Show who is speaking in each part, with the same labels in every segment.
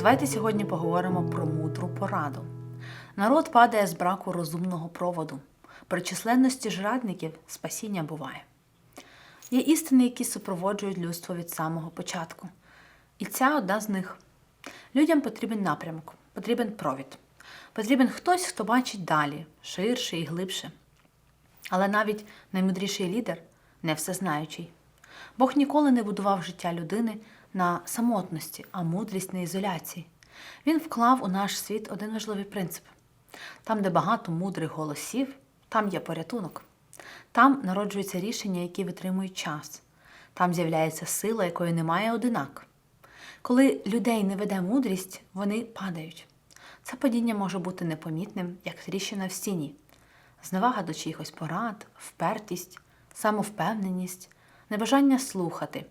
Speaker 1: Давайте сьогодні поговоримо про мудру пораду. Народ падає з браку розумного проводу. При численності жрадників спасіння буває. Є істини, які супроводжують людство від самого початку. І ця одна з них. Людям потрібен напрямок, потрібен провід. Потрібен хтось, хто бачить далі, ширше і глибше. Але навіть наймудріший лідер не всезнаючий. Бог ніколи не будував життя людини на самотності, а мудрість на ізоляції. Він вклав у наш світ один важливий принцип: там, де багато мудрих голосів, там є порятунок. Там народжуються рішення, які витримують час. Там з'являється сила, якої немає одинак. Коли людей не веде мудрість, вони падають. Це падіння може бути непомітним, як тріщина в стіні, зневага до чиїхось порад, впертість, самовпевненість, небажання слухати,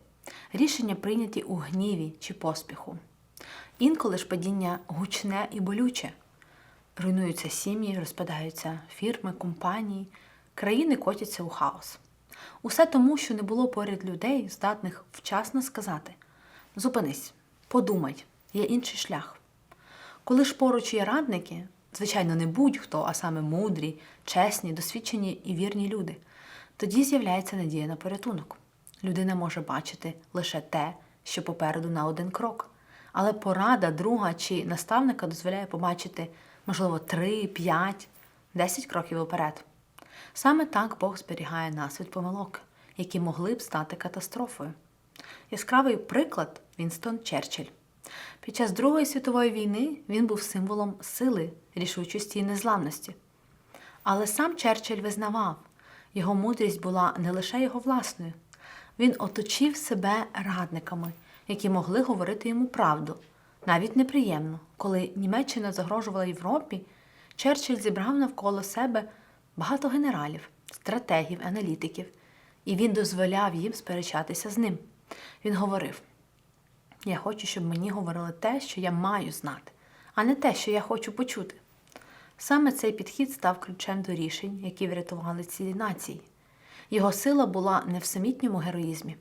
Speaker 1: рішення прийняті у гніві чи поспіху. Інколи ж падіння гучне і болюче. Руйнуються сім'ї, розпадаються фірми, компанії, країни котяться у хаос. Усе тому, що не було поряд людей, здатних вчасно сказати: зупинись, подумай, є інший шлях. Коли ж поруч є радники, звичайно, не будь-хто, а саме мудрі, чесні, досвідчені і вірні люди, тоді з'являється надія на порятунок. Людина може бачити лише те, що попереду на один крок. Але порада друга чи наставника дозволяє побачити, можливо, три, п'ять, десять кроків уперед. Саме так Бог зберігає нас від помилок, які могли б стати катастрофою. Яскравий приклад Вінстон Черчилль. Під час Другої світової війни він був символом сили, рішучості і незламності. Але сам Черчилль визнавав, його мудрість була не лише його власною. Він оточив себе радниками, які могли говорити йому правду, навіть неприємно. Коли Німеччина загрожувала Європі, Черчилль зібрав навколо себе багато генералів, стратегів, аналітиків, і він дозволяв їм сперечатися з ним. Він говорив: Я хочу, щоб мені говорили те, що я маю знати, а не те, що я хочу почути. Саме цей підхід став ключем до рішень, які врятували цілі нації. Його сила була не в самітньому героїзмі,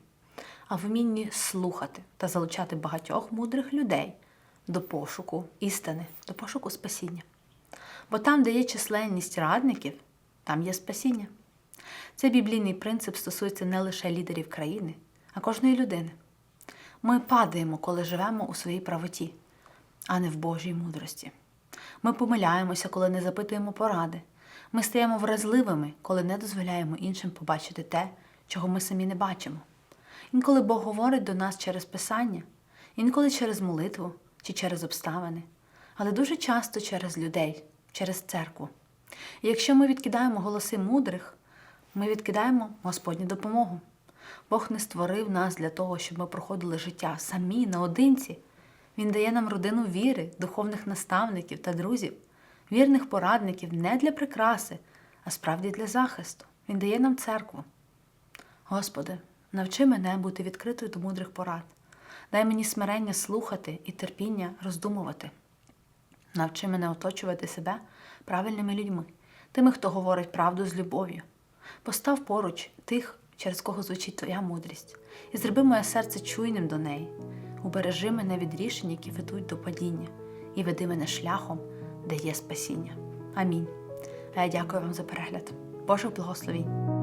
Speaker 1: а в вмінні слухати та залучати багатьох мудрих людей до пошуку істини, до пошуку спасіння. Бо там, де є численність радників, там є спасіння. Цей біблійний принцип стосується не лише лідерів країни, а кожної людини. Ми падаємо, коли живемо у своїй правоті, а не в Божій мудрості. Ми помиляємося, коли не запитуємо поради. Ми стаємо вразливими, коли не дозволяємо іншим побачити те, чого ми самі не бачимо. Інколи Бог говорить до нас через Писання, інколи через молитву чи через обставини, але дуже часто через людей, через церкву. І якщо ми відкидаємо голоси мудрих, ми відкидаємо Господню допомогу. Бог не створив нас для того, щоб ми проходили життя самі наодинці. Він дає нам родину віри, духовних наставників та друзів, вірних порадників не для прикраси, а справді для захисту. Він дає нам церкву. Господи, навчи мене бути відкритою до мудрих порад. Дай мені смирення слухати і терпіння роздумувати. Навчи мене оточувати себе правильними людьми, тими, хто говорить правду з любов'ю. Постав поруч тих, через кого звучить твоя мудрість, і зроби моє серце чуйним до неї. Убережи мене від рішень, які ведуть до падіння, і веди мене шляхом, де є спасіння. Амінь. А я дякую вам за перегляд. Боже благословінь!